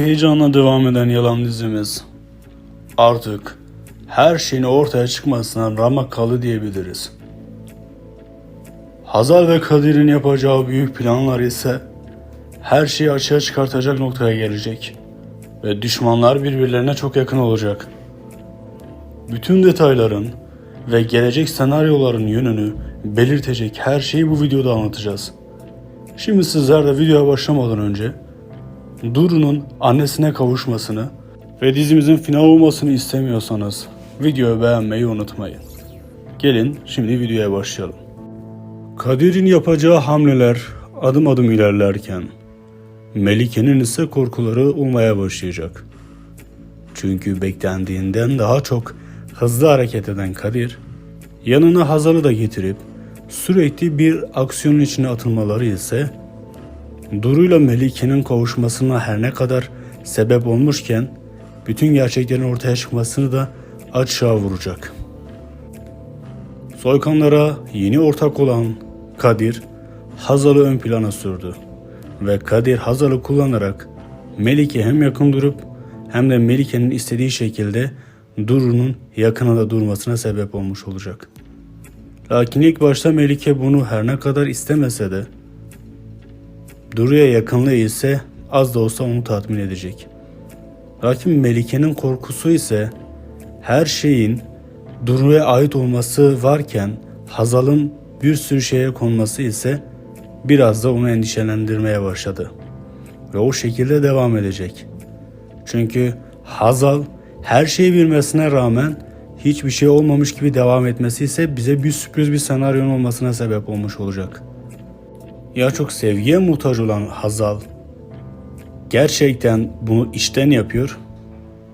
Heyecanla devam eden yalan dizimiz artık her şeyin ortaya çıkmasına ramak kaldı diyebiliriz. Hazal ve Kadir'in yapacağı büyük planlar ise her şeyi açığa çıkartacak noktaya gelecek ve düşmanlar birbirlerine çok yakın olacak. Bütün detayların ve gelecek senaryoların yönünü belirtecek her şeyi bu videoda anlatacağız. Şimdi sizler de videoya başlamadan önce Duru'nun annesine kavuşmasını ve dizimizin final olmasını istemiyorsanız videoyu beğenmeyi unutmayın. Gelin şimdi videoya başlayalım. Kadir'in yapacağı hamleler adım adım ilerlerken Melike'nin ise korkuları olmaya başlayacak. Çünkü beklendiğinden daha çok hızlı hareket eden Kadir yanına Hazal'ı da getirip sürekli bir aksiyonun içine atılmaları ise Duru'yla Melike'nin kavuşmasına her ne kadar sebep olmuşken bütün gerçeklerin ortaya çıkmasını da açığa vuracak. Soykanlara yeni ortak olan Kadir Hazal'ı ön plana sürdü ve Kadir Hazal'ı kullanarak Melike hem yakın durup hem de Melike'nin istediği şekilde Duru'nun yakınında durmasına sebep olmuş olacak. Lakin ilk başta Melike bunu her ne kadar istemese de Duru'ya yakınlığı ise az da olsa onu tatmin edecek. Lakin Melike'nin korkusu ise her şeyin Duru'ya ait olması varken Hazal'ın bir sürü şeye konması ise biraz da onu endişelendirmeye başladı. Ve o şekilde devam edecek. Çünkü Hazal her şeyi bilmesine rağmen hiçbir şey olmamış gibi devam etmesi ise bize bir sürpriz bir senaryonun olmasına sebep olmuş olacak. Ya çok sevgiye muhtaç olan Hazal gerçekten bunu içten yapıyor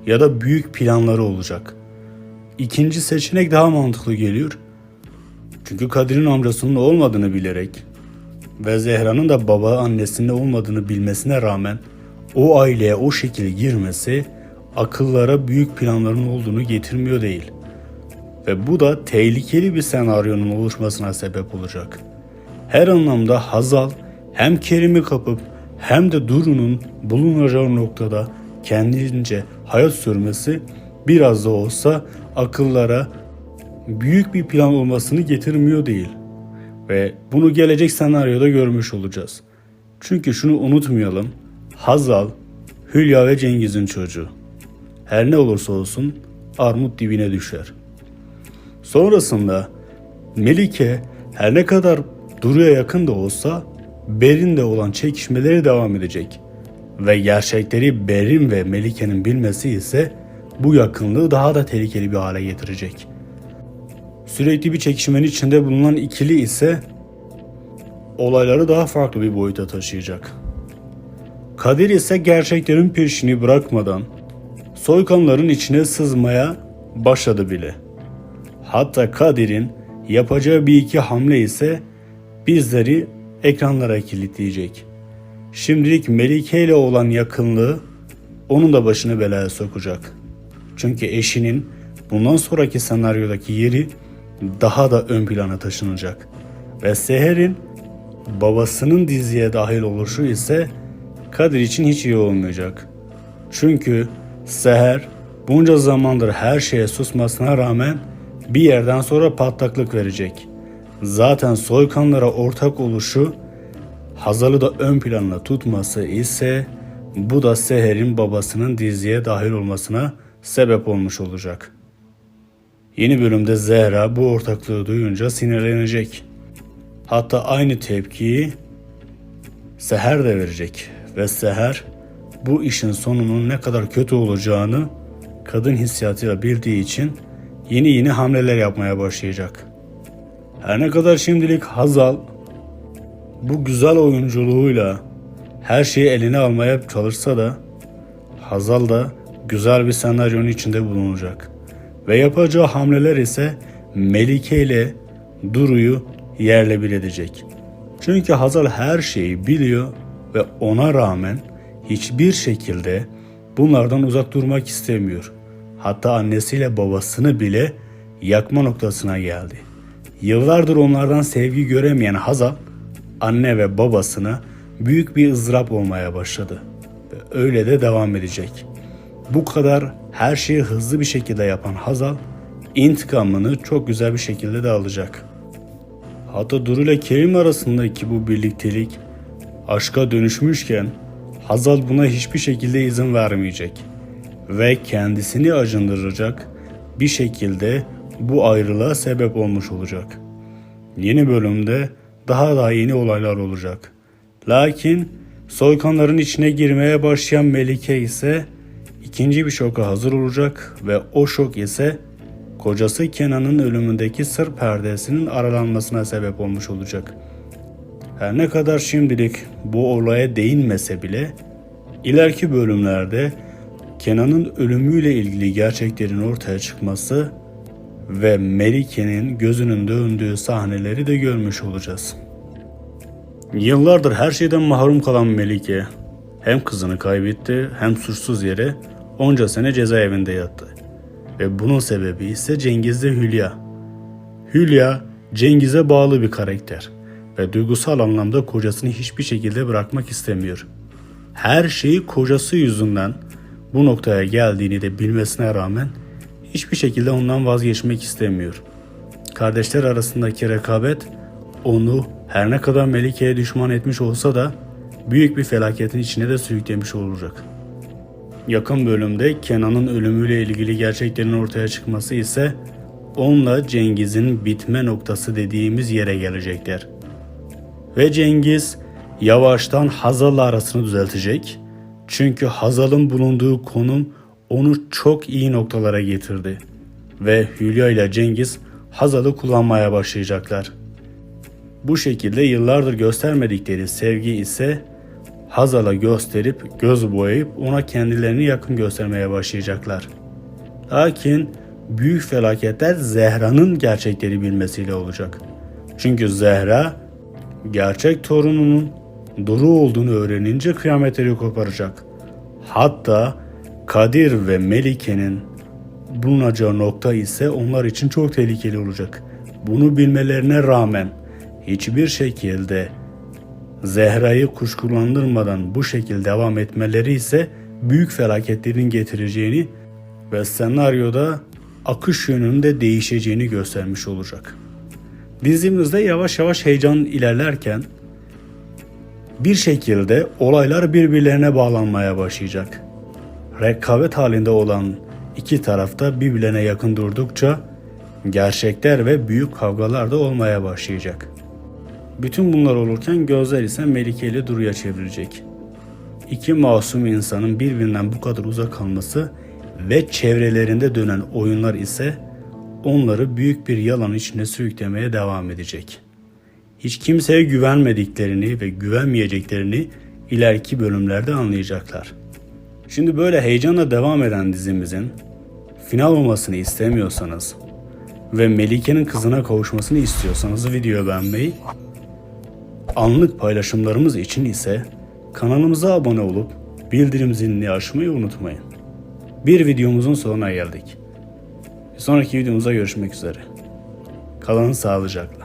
ya da büyük planları olacak. İkinci seçenek daha mantıklı geliyor. Çünkü Kadir'in amcasının olmadığını bilerek ve Zehra'nın da baba annesinin olmadığını bilmesine rağmen o aileye o şekilde girmesi akıllara büyük planların olduğunu getirmiyor değil. Ve bu da tehlikeli bir senaryonun oluşmasına sebep olacak. Her anlamda Hazal hem Kerim'i kapıp hem de Duru'nun bulunacağı noktada kendince hayat sürmesi biraz da olsa akıllara büyük bir plan olmasını getirmiyor değil. Ve bunu gelecek senaryoda görmüş olacağız. Çünkü şunu unutmayalım. Hazal, Hülya ve Cengiz'in çocuğu. Her ne olursa olsun armut dibine düşer. Sonrasında Melike her ne kadar Duru'ya yakın da olsa Berin'de olan çekişmeleri devam edecek. Ve gerçekleri Berin ve Melike'nin bilmesi ise bu yakınlığı daha da tehlikeli bir hale getirecek. Sürekli bir çekişmenin içinde bulunan ikili ise olayları daha farklı bir boyuta taşıyacak. Kadir ise gerçeklerin peşini bırakmadan soykanların içine sızmaya başladı bile. Hatta Kadir'in yapacağı bir iki hamle ise bizleri ekranlara kilitleyecek. Şimdilik Melike ile olan yakınlığı onun da başını belaya sokacak. Çünkü eşinin bundan sonraki senaryodaki yeri daha da ön plana taşınacak. Ve Seher'in babasının diziye dahil oluşu ise Kadir için hiç iyi olmayacak. Çünkü Seher bunca zamandır her şeye susmasına rağmen bir yerden sonra patlaklık verecek. Zaten soykanlara ortak oluşu Hazal'ı da ön planına tutması ise bu da Seher'in babasının diziye dahil olmasına sebep olmuş olacak. Yeni bölümde Zehra bu ortaklığı duyunca sinirlenecek. Hatta aynı tepkiyi Seher de verecek ve Seher bu işin sonunun ne kadar kötü olacağını kadın hissiyatıyla bildiği için yeni yeni hamleler yapmaya başlayacak. Her ne kadar şimdilik Hazal bu güzel oyunculuğuyla her şeyi eline almaya çalışsa da Hazal da güzel bir senaryonun içinde bulunacak. Ve yapacağı hamleler ise Melike ile Duru'yu yerle bir edecek. Çünkü Hazal her şeyi biliyor ve ona rağmen hiçbir şekilde bunlardan uzak durmak istemiyor. Hatta annesiyle babasını bile yakma noktasına geldi. Yıllardır onlardan sevgi göremeyen Hazal anne ve babasına büyük bir ızdırap olmaya başladı. ve öyle de devam edecek. Bu kadar her şeyi hızlı bir şekilde yapan Hazal intikamını çok güzel bir şekilde de alacak. Hatta Duru ile Kerim arasındaki bu birliktelik aşka dönüşmüşken Hazal buna hiçbir şekilde izin vermeyecek ve kendisini acındıracak bir şekilde bu ayrılığa sebep olmuş olacak. Yeni bölümde daha da yeni olaylar olacak. Lakin soykanların içine girmeye başlayan Melike ise ikinci bir şoka hazır olacak ve o şok ise kocası Kenan'ın ölümündeki sır perdesinin aralanmasına sebep olmuş olacak. Her ne kadar şimdilik bu olaya değinmese bile ileriki bölümlerde Kenan'ın ölümüyle ilgili gerçeklerin ortaya çıkması ve Melike'nin gözünün döndüğü sahneleri de görmüş olacağız. Yıllardır her şeyden mahrum kalan Melike hem kızını kaybetti hem suçsuz yere onca sene cezaevinde yattı. Ve bunun sebebi ise Cengiz'de Hülya. Hülya Cengiz'e bağlı bir karakter ve duygusal anlamda kocasını hiçbir şekilde bırakmak istemiyor. Her şeyi kocası yüzünden bu noktaya geldiğini de bilmesine rağmen hiçbir şekilde ondan vazgeçmek istemiyor. Kardeşler arasındaki rekabet onu her ne kadar Melike'ye düşman etmiş olsa da büyük bir felaketin içine de sürüklemiş olacak. Yakın bölümde Kenan'ın ölümüyle ilgili gerçeklerin ortaya çıkması ise onunla Cengiz'in bitme noktası dediğimiz yere gelecekler. Ve Cengiz yavaştan Hazal'la arasını düzeltecek. Çünkü Hazal'ın bulunduğu konum onu çok iyi noktalara getirdi. Ve Hülya ile Cengiz Hazal'ı kullanmaya başlayacaklar. Bu şekilde yıllardır göstermedikleri sevgi ise Hazal'a gösterip göz boyayıp ona kendilerini yakın göstermeye başlayacaklar. Lakin büyük felaketler Zehra'nın gerçekleri bilmesiyle olacak. Çünkü Zehra gerçek torununun Duru olduğunu öğrenince kıyametleri koparacak. Hatta Kadir ve Melike'nin bulunacağı nokta ise onlar için çok tehlikeli olacak. Bunu bilmelerine rağmen hiçbir şekilde Zehra'yı kuşkulandırmadan bu şekilde devam etmeleri ise büyük felaketlerin getireceğini ve senaryoda akış yönünde değişeceğini göstermiş olacak. Dizimizde yavaş yavaş heyecan ilerlerken bir şekilde olaylar birbirlerine bağlanmaya başlayacak. Rekabet halinde olan iki tarafta birbirlerine yakın durdukça gerçekler ve büyük kavgalar da olmaya başlayacak. Bütün bunlar olurken gözler ise Melike ile Duru'ya çevrilecek. İki masum insanın birbirinden bu kadar uzak kalması ve çevrelerinde dönen oyunlar ise onları büyük bir yalan içine sürüklemeye devam edecek. Hiç kimseye güvenmediklerini ve güvenmeyeceklerini ileriki bölümlerde anlayacaklar. Şimdi böyle heyecanla devam eden dizimizin final olmasını istemiyorsanız ve Melike'nin kızına kavuşmasını istiyorsanız videoyu beğenmeyi, anlık paylaşımlarımız için ise kanalımıza abone olup bildirim zilini açmayı unutmayın. Bir videomuzun sonuna geldik. Bir sonraki videomuzda görüşmek üzere. Kalın sağlıcakla.